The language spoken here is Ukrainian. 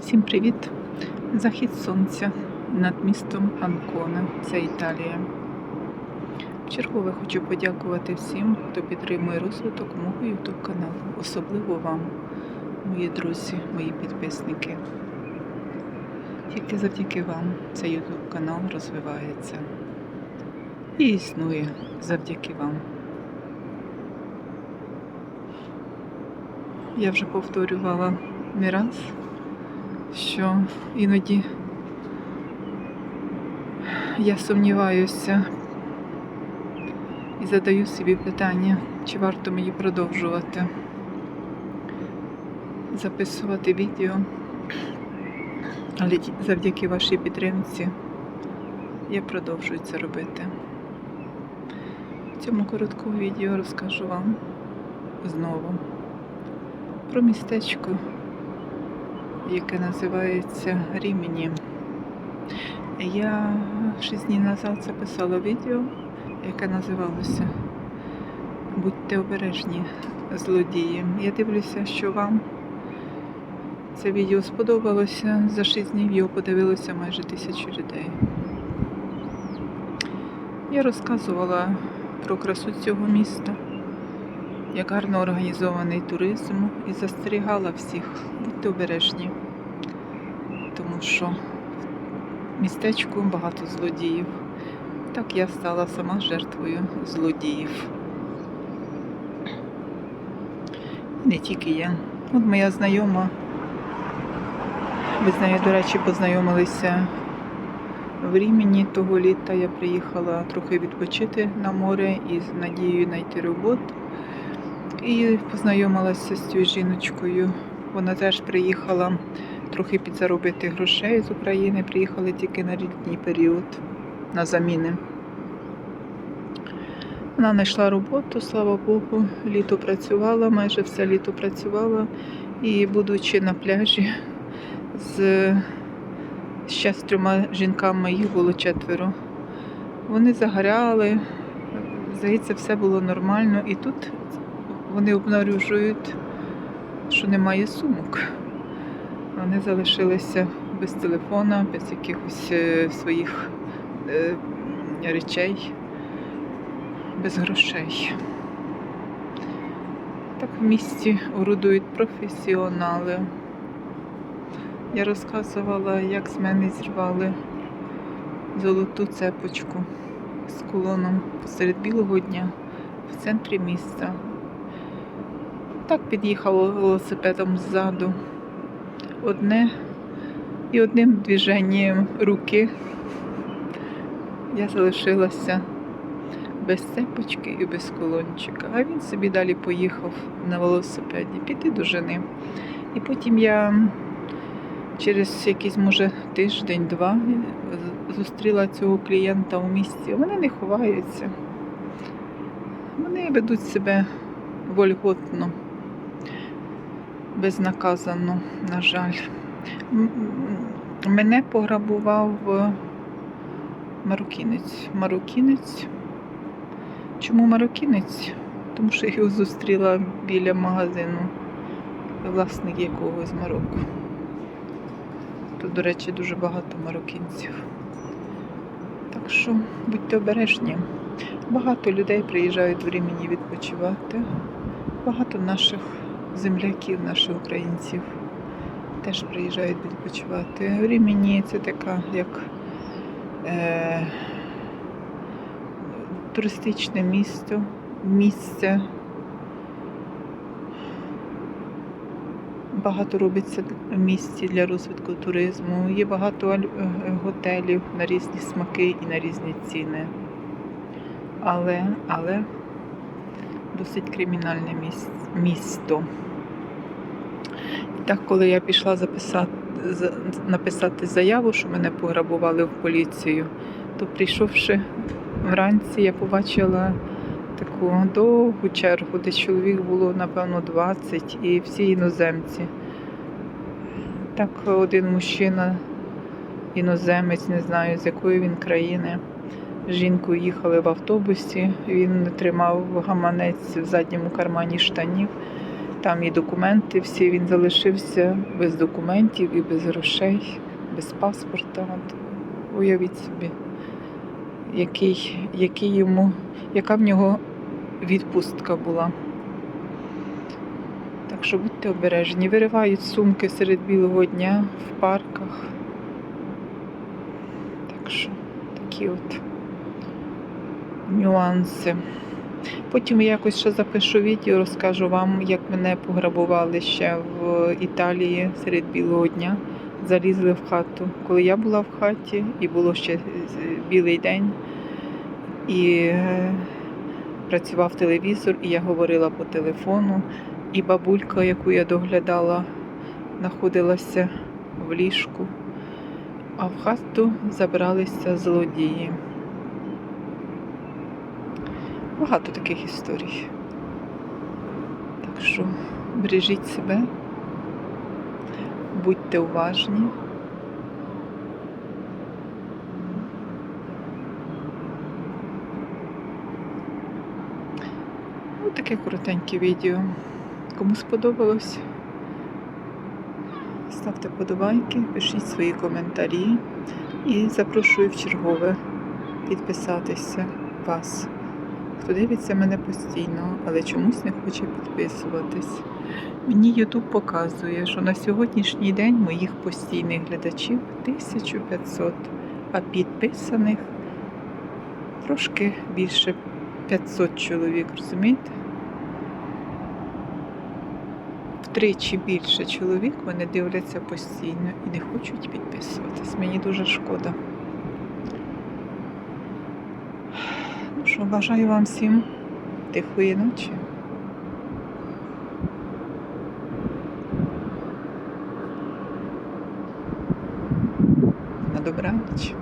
Всім привіт! Захід сонця над містом Анкона. Це Італія. Чергове хочу подякувати всім, хто підтримує розвиток мого YouTube каналу. Особливо вам, мої друзі, мої підписники. Тільки завдяки вам цей YouTube канал розвивається і існує завдяки вам. Я вже повторювала не раз що іноді я сумніваюся і задаю собі питання, чи варто мені продовжувати записувати відео, але завдяки вашій підтримці я продовжую це робити. В цьому короткому відео розкажу вам знову про містечко яке називається Рімені. Я 6 днів назад записала відео, яке називалося Будьте обережні злодії. Я дивлюся, що вам це відео сподобалося. За 6 днів його подивилося майже тисячу людей. Я розказувала про красу цього міста, як гарно організований туризм і застерігала всіх, будьте обережні, що в містечку багато злодіїв. Так я стала сама жертвою злодіїв. І Не тільки я. От моя знайома, ви з нею, до речі, познайомилися в Рімені того літа. Я приїхала трохи відпочити на море і з надією знайти роботу. І познайомилася з цією жіночкою. Вона теж приїхала трохи підзаробити грошей з України. Приїхали тільки на літній період на заміни. Вона знайшла роботу, слава Богу, літо працювала, майже все літо працювала. І будучи на пляжі з ще з трьома жінками, їх було четверо. Вони загоряли, здається, все було нормально. І тут вони обнаружують, що немає сумок. Вони залишилися без телефона, без якихось е, своїх е, речей, без грошей. Так в місті орудують професіонали. Я розказувала, як з мене зірвали золоту цепочку з кулоном посеред білого дня в центрі міста. Так під'їхало велосипедом ззаду. Одне і одним движенням руки я залишилася без цепочки і без колончика. А він собі далі поїхав на велосипеді піти до жени. І потім я через якийсь, може, тиждень-два зустріла цього клієнта у місті. Вони не ховаються. Вони ведуть себе вольготно безнаказано, на жаль. Мене пограбував е, марокінець. Марокінець. Чому марокінець? Тому що я його зустріла біля магазину, власник якого з Марокко. Тут, до речі, дуже багато марокінців. Так що будьте обережні. Багато людей приїжджають в Рімені відпочивати. Багато наших земляків, наших українців теж приїжджають відпочивати. Рімені це така як е, туристичне місто, місце. Багато робиться в місті для розвитку туризму. Є багато е, готелів на різні смаки і на різні ціни. Але, але досить кримінальне місто. Так, коли я пішла записати, написати заяву, що мене пограбували в поліцію, то прийшовши вранці, я побачила таку довгу чергу, де чоловік було, напевно, 20 і всі іноземці. Так один мужчина, іноземець, не знаю з якої він країни. з Жінкою їхали в автобусі, він тримав гаманець в задньому кармані штанів Там і документи всі, він залишився без документів і без грошей, без паспорта. Уявіть собі, який, який йому, яка в нього відпустка була. Так що будьте обережні. Виривають сумки серед білого дня в парках. Так що такі от нюанси. Потім я якось ще запишу відео, розкажу вам, як мене пограбували ще в Італії серед білого дня. Залізли в хату. Коли я була в хаті, і було ще білий день, і е, працював телевізор, і я говорила по телефону, і бабулька, яку я доглядала, знаходилася в ліжку, а в хату забралися злодії. Багато таких історій. Так що бережіть себе, будьте уважні. Ось таке коротеньке відео. Кому сподобалось, ставте подобайки, пишіть свої коментарі і запрошую в чергове підписатися вас. Хто дивиться мене постійно, але чомусь не хоче підписуватись. Мені YouTube показує, що на сьогоднішній день моїх постійних глядачів 1500, а підписаних трошки більше 500 чоловік, розумієте? Втричі більше чоловік вони дивляться постійно і не хочуть підписуватись. Мені дуже шкода. Що, бажаю вам всім тихої ночі. На добраніч.